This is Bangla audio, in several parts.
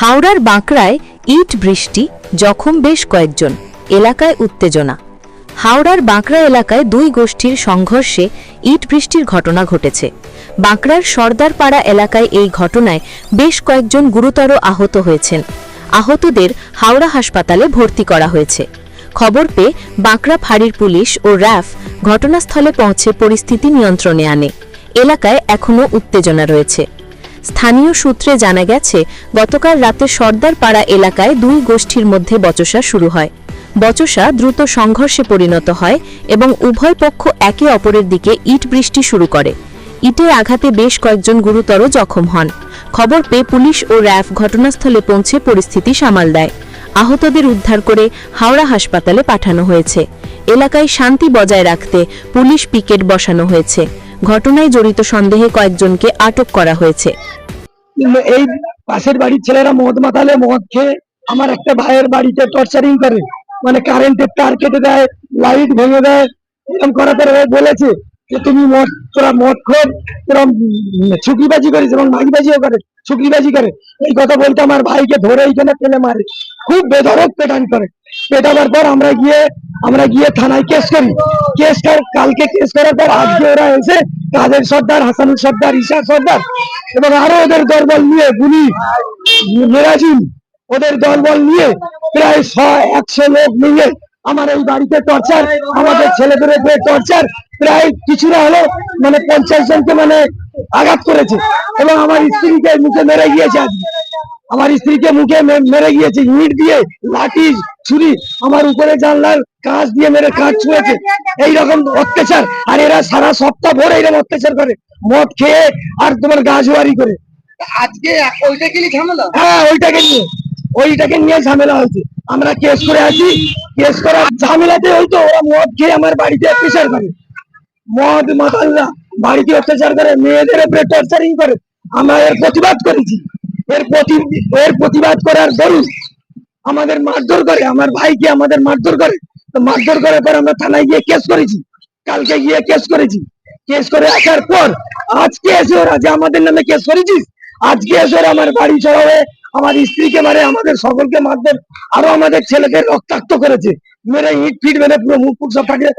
হাওড়ার বাঁকড়ায় ইট বৃষ্টি, জখম বেশ কয়েকজন, এলাকায় উত্তেজনা। হাওড়ার বাঁকড়া এলাকায় দুই গোষ্ঠীর সংঘর্ষে ইট বৃষ্টির ঘটনা ঘটেছে। বাঁকড়ার সর্দারপাড়া এলাকায় এই ঘটনায় বেশ কয়েকজন গুরুতর আহত হয়েছেন। আহতদের হাওড়া হাসপাতালে ভর্তি করা হয়েছে। খবর পেয়ে বাঁকড়া ফাঁড়ির পুলিশ ও র্যাফ ঘটনাস্থলে পৌঁছে পরিস্থিতি নিয়ন্ত্রণে আনে। এলাকায় এখনও উত্তেজনা রয়েছে। স্থানীয় সূত্রে জানা গেছে, গতকাল রাতে সর্দারপাড়া এলাকায় দুই গোষ্ঠীর মধ্যে বচসা শুরু হয়। বচসা দ্রুত সংঘর্ষে পরিণত হয় এবং উভয় পক্ষ একে অপরের দিকে ইট বৃষ্টি শুরু করে। ইটের আঘাতে বেশ কয়েকজন গুরুতর জখম হন। খবর পেয়ে পুলিশ ও র্যাফ ঘটনাস্থলে পৌঁছে পরিস্থিতি সামাল দেয়। আহতদের উদ্ধার করে হাওড়া হাসপাতালে পাঠানো হয়েছে। এলাকায় শান্তি বজায় রাখতে পুলিশ পিকেট বসানো হয়েছে। ঘটনায় জড়িত সন্দেহে কয়েকজনকে আটক করা হয়েছে। এই পাশের বাড়ির ছেলেরা মদ মাতালে মদ খেয়ে আমার একটা ভাইয়ের বাড়িতে টর্চারিং করে মানে কারেন্টের তার কেটে দেয় লাইট ভেঙে দেয় এরকম করা তার বলেছে যে তুমি মদ, তোরা মদ খোর তোরা ছুকিবাজি করিস এবং মাগিবাজিও করে ছুকরিবাজি করে। এই কথা বলতে আমার ভাইকে ধরে এইখানে ফেলে মারে। খুব বেধরক পেটান করে। পেটাবার পর আমরা গিয়ে আমরা গিয়ে থানায় কেস করি। কেস কর, কালকে কেস করার পর আজকে ওরা এসে কাদের সর্দার হাসানুল সর্দার ঈশা সর্দার এবং আরও ওদের দলবল নিয়ে গুলি মেরাজিন ওদের দলবল নিয়ে প্রায় শ একশো লোক নিয়ে আমার এই বাড়িতে টর্চার আমাদের ছেলেদের উপরে টর্চার প্রায় কিছুটা হলো মানে পঞ্চাশ জনকে মানে আঘাত করেছে। এবং আমার স্ত্রীকে মুখে মেরে গিয়েছে। আজকে আমার স্ত্রীকে মুখে মেরে গিয়েছে। ইট দিয়ে লাঠি ছুরি আমার উপরে জানলার কাঁচ দিয়ে মেরে কাজ ছুঁয়েছে। এইরকম অত্যাচার। আর এরা সারা সপ্তাহ ভোর এইরকম অত্যাচার করে। মদ খেয়ে আর তোমার গাছুয়ারি করে। আজকে ঝামেলা? হ্যাঁ ওইটাকে নিয়ে। ওইটাকে নিয়ে ঝামেলা হয়েছে। আমরা কেস করে আছি কেস করার ঝামেলাতে হয়তো ওরা মদ খেয়ে আমার বাড়িতে অত্যাচার করে। মদ বাড়িতে অত্যাচার করে। মেয়েদের উপরে টর্চারিং করে। আমরা এর প্রতিবাদ করেছি। এর প্রতি এর প্রতিবাদ করার দরুন আমাদের মারধর করে আমার ভাইকে আমাদের মারধর করে। তো মারধর করার পর আমরা থানায় গিয়ে কেস করেছি। কালকে গিয়ে কেস করেছি। কেস করে আসার পর আজকে এসে ওরা যে আমাদের নামে কেস করেছিস আজকে এসে ওরা আমার বাড়ি চড়াবে আমার স্ত্রীকে মারে আমাদের সকলকে মারবে আরও আমাদের ছেলেকে রক্তাক্ত করেছে। মেরে ইট ফিট মেরে পুরো মুখ ফুক সব ফাটিয়ে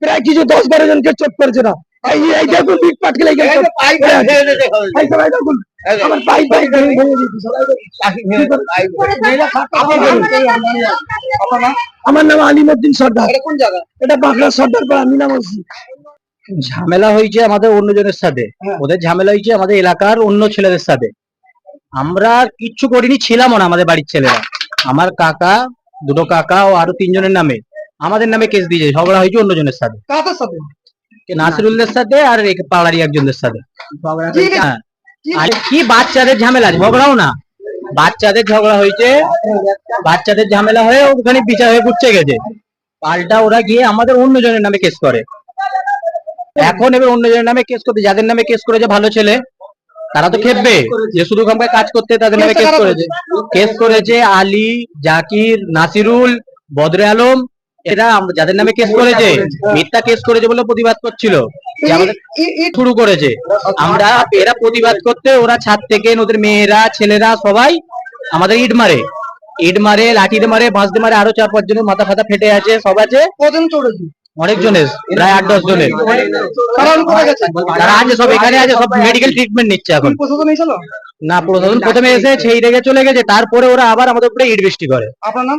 প্রায় কিছু দশ বারো জনকে চোট করেছে না এই এই দেখুন গেছে। দেখুন আমার পাই পাই ভেঙে ভেঙে আমার নাম আলিমুদ্দিন সর্দার। কোন জায়গা? এটা বাংলা সর্দার পাড়া মিনা মসজিদ ঝামেলা হয়েছে আমাদের অন্যজনের সাথে। হ্যাঁ। ওদের ঝামেলা হয়েছে আমাদের এলাকার অন্য ছেলেদের সাথে। আমরা কিচ্ছু করিনি ছিলামও না আমাদের বাড়ির ছেলেরা। আমার কাকা দুটো কাকা ও আরও তিনজনের নামে। আমাদের নামে কেস দিয়েছে ঝগড়া হয়েছে অন্যজনের সাথে। কাদের সাথে? নাসিরুলদের সাথে আর এই পাড়ারই একজনদের সাথে। হ্যাঁ। আর কি বাচ্চাদের ঝামেলা ঝগড়াও না। বাচ্চাদের ঝগড়া হয়েছে। বাচ্চাদের ঝামেলা হয়ে ওখানে বিচার হয়ে ঘুরছে গেছে। পাল্টা ওরা গিয়ে আমাদের অন্যজনের নামে কেস করে। এখন এবার অন্যজনের নামে কেস করতে যাদের নামে কেস করেছে ভালো ছেলে তারা তো খেপবে। যে শুধু খামকায় কাজ করতে তাদের নামে কেস করেছে। কেস করেছে আলী জাকির নাসিরুল বদরে আলম এরা যাদের নামে কেস করেছে মিথ্যা কেস করেছে বলে প্রতিবাদ করছিল। শুরু করেছে। আমরা এরা প্রতিবাদ করতে ওরা ছাদ থেকে ওদের মেয়েরা ছেলেরা সবাই আমাদের ইট মারে। ইট মারে লাঠি মারে বাঁশ দিয়ে মারে আরও চার পাঁচ জনের মাথা ফাতা ফেটে আছে সব আছে। চড়েছে? অনেক জনের প্রায় আট দশ জনের। তারা আছে সব এখানে আছে সব মেডিকেল ট্রিটমেন্ট নিচ্ছে এখন। না প্রশাসন প্রথমে এসে সেই রেগে চলে গেছে তারপরে ওরা আবার আমাদের উপরে ইট বৃষ্টি করে। আপনার নাম?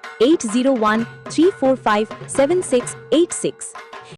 eight zero one three four five seven six eight six